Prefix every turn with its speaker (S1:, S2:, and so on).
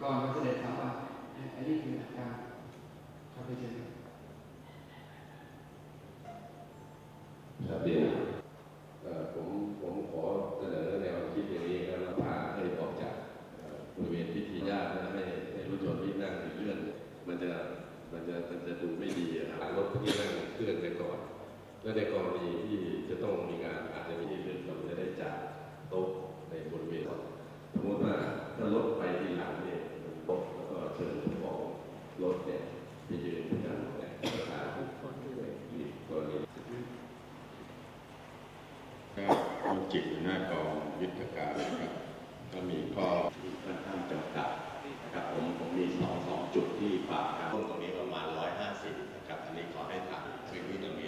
S1: ก่อนเขาเสด็จถามว่าอันนี้คือหลัการครับไปเชิญครับ
S2: ครับเรียนเอ่อผมผมขอเสนอแนวคิดอย่างนี้ครับแล้วพาให้ออกจากบริเวณพิธีญาตินะให้ให้รถยนต์ที่นั่งเลื่อน มันจะมันจะมันจะดูไม่ดีอะครับรถที่นั่งเคลื่อนไปก่อน และในกรณีที่จะต้องมีงานอาจจะมีเลื่อนเราจะได้จัดโต๊ะในบริเวณสมมติว่าถ้ารถไปทีหลังเนี่ยโต๊ะแล้วก็เชิญเจ้าของรถเนี่ยไปยืนที่นั่นเนี่ยประธานทุกคนด้วยอีกกรณี
S3: ครับคุณ จิตอยู่หน้ากองยุทธการนะครับ ก็มีข้อ
S4: ที่ค่อนข้างจำกัดนะครับผมผมมีสองสองจุดที่ฝากครับตรงนี้ประมาณ 150นะครับอันนี้ขอให้ถางพื้นที่ตรง